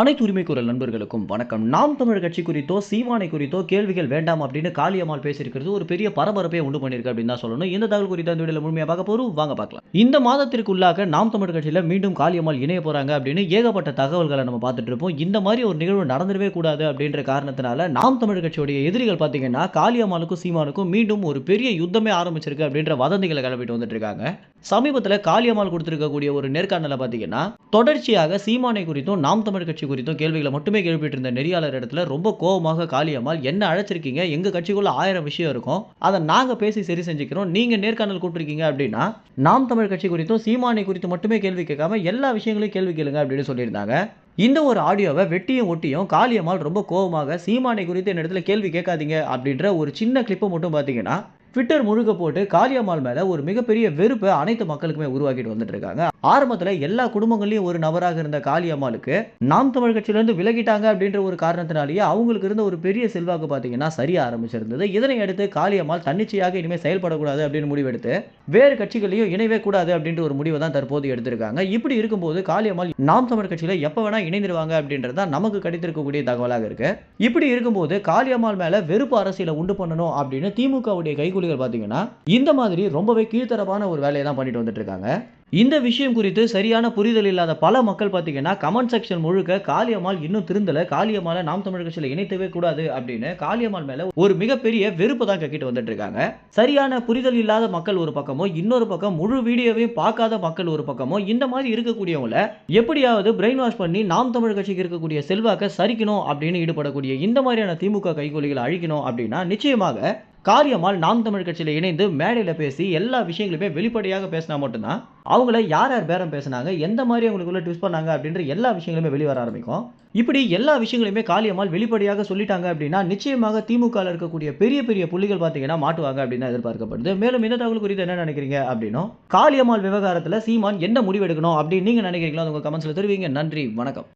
அனைத்து உரிமை குரல் நண்பர்களுக்கும் வணக்கம். நாம் தமிழ் கட்சி குறித்தோ சீமானை குறித்தோ கேள்விகள் வேண்டாம் அப்படின்னு காளியம்மாள் பேசியிருக்கிறது. ஒரு பெரிய பரபரப்பை உண்டு பண்ணியிருக்கு அப்படின்னு தான் சொல்லணும். இந்த தகவல் குறித்த இந்த வீடியோ முழுமையாக பார்க்க போறோம். வாங்க பார்க்கலாம். இந்த மாதத்திற்குள்ளாக நாம் தமிழ் கட்சியில் மீண்டும் காளியம்மாள் இணைய போறாங்க அப்படின்னு ஏகப்பட்ட தகவல்களை நம்ம பார்த்துட்டு இருப்போம். இந்த மாதிரி ஒரு நிகழ்வு நடந்துடவே கூடாது அப்படின்ற காரணத்தினால நாம் தமிழ் கட்சியுடைய எதிரிகள் பார்த்தீங்கன்னா காளியம்மாளுக்கும் சீமானுக்கும் மீண்டும் ஒரு பெரிய யுத்தமே ஆரம்பிச்சிருக்கு அப்படின்ற வதந்திகளை கிளப்பிட்டு வந்துட்டு இருக்காங்க. சமீபத்தில் காளியம்மாள் கொடுத்திருக்கக்கூடிய ஒரு நேர்காணல பார்த்தீங்கன்னா தொடர்ச்சியாக சீமானை குறித்தும் நாம் தமிழ் கட்சி குறித்தும் கேள்விகளை மட்டுமே கேள்விட்டு இருந்த நெறியாளர் இடத்துல ரொம்ப கோபமாக காளியம்மாள் என்ன அழைச்சிருக்கீங்க? எங்க கட்சிக்குள்ள ஆயிரம் விஷயம் இருக்கும். அதை நாங்க பேசி சரி செஞ்சுக்கிறோம். நீங்க நேர்காணல் கூப்பிட்டுருக்கீங்க அப்படின்னா நாம் தமிழ் கட்சி குறித்தும் சீமானை குறித்து மட்டுமே கேள்வி கேட்காம எல்லா விஷயங்களையும் கேள்வி கேளுங்க அப்படின்னு சொல்லியிருந்தாங்க. இந்த ஒரு ஆடியோவை வெட்டியும் ஒட்டியும் காளியம்மாள் ரொம்ப கோபமாக சீமானை குறித்து என்ன இடத்துல கேள்வி கேட்காதீங்க அப்படின்ற ஒரு சின்ன கிளிப்பை மட்டும் பார்த்தீங்கன்னா ட்விட்டர் முழுக்க போட்டு காளியம்மாள் மேலே ஒரு மிகப்பெரிய வெறுப்பை அனைத்து மக்களுக்குமே உருவாக்கிட்டு வந்துட்டு இருக்காங்க. ஆரம்பத்தில் எல்லா குடும்பங்கள்லையும் ஒரு நபராக இருந்த காளியம்மாளுக்கு நாம் தமிழ் கட்சியிலேருந்து விலகிட்டாங்க அப்படின்ற ஒரு காரணத்தினாலேயே அவங்களுக்கு இருந்த ஒரு பெரிய செல்வாக்கு பார்த்தீங்கன்னா சரிய ஆரம்பிச்சிருந்தது. இதனை அடுத்து காளியம்மாள் தன்னிச்சையாக இனிமேல் செயல்படக்கூடாது அப்படின்னு முடிவெடுத்து வேறு கட்சிகளையும் இணைவே கூடாது அப்படின்ற ஒரு முடிவை தான் தற்போது எடுத்திருக்காங்க. இப்படி இருக்கும்போது காளியம்மாள் நாம் தமிழ் கட்சியில் எப்போ வேணா இணைந்துருவாங்க அப்படின்றது தான் நமக்கு கிடைத்திருக்கக்கூடிய தகவலாக இருக்கு. இப்படி இருக்கும்போது காளியம்மாள் மேல வெறுப்பு அரசியலை உண்டு பண்ணணும் அப்படின்னு திமுகவுடைய கைகூலிகள் பார்த்தீங்கன்னா இந்த மாதிரி ரொம்பவே கீழ்த்தரமான ஒரு வேலையை தான் பண்ணிட்டு வந்துட்டு இருக்காங்க. இந்த விஷயம் குறித்து சரியான புரிதல் இல்லாத பல மக்கள் பார்த்தீங்கன்னா கமெண்ட் செக்ஷன் முழுக்க காளியம்மாள் இன்னும் திருந்தல காளியம்மாளை நாம் தமிழ் கட்சியில் இணைத்தவே கூடாது அப்படின்னு காளியம்மாள் மேல ஒரு மிகப்பெரிய வெறுப்பு தான் கக்கிட்டு வந்துட்டு இருக்காங்க. சரியான புரிதல் இல்லாத மக்கள் ஒரு பக்கமோ இன்னொரு பக்கம் முழு வீடியோவையும் பார்க்காத மக்கள் ஒரு பக்கமோ இந்த மாதிரி இருக்கக்கூடியவங்கள எப்படியாவது பிரெயின் வாஷ் பண்ணி நாம் தமிழ் கட்சிக்கு இருக்கக்கூடிய செல்வாக்கை சரிக்கணும் அப்படின்னு ஈடுபடக்கூடிய இந்த மாதிரியான திமுக கைகூலிகளை அழிக்கணும் அப்படின்னா நிச்சயமாக காரியமால் நாம் தமிழ் கட்சியில் இணைந்து மேடையில் பேசி எல்லா விஷயங்களுமே வெளிப்படையாக பேசினா மட்டும்தான் அவங்கள யார் யார் பேரம் பேசினாங்க எந்த மாதிரி அவங்களுக்குள்ள ட்விஸ்ட் பண்ணாங்க அப்படின்ற எல்லா விஷயங்களுமே வெளிவர ஆரம்பிக்கும். இப்படி எல்லா விஷயங்களையுமே காளியம்மாள் வெளிப்படையாக சொல்லிட்டாங்க அப்படின்னா நிச்சயமாக திமுக இருக்கக்கூடிய பெரிய பெரிய புள்ளிகள் பார்த்தீங்கன்னா மாட்டுவாங்க அப்படின்னு எதிர்பார்க்கப்படுது. மேலும் இந்த தகவல் குறித்து என்ன நினைக்கிறீங்க அப்படின்னும் காளியம்மாள் விவகாரத்தில் சீமான் என்ன முடிவெடுக்கணும் அப்படின்னு நீங்கள் நினைக்கிறீங்களோ அது உங்கள் கமெண்ட்ஸில் தெரிவிங்க. நன்றி வணக்கம்.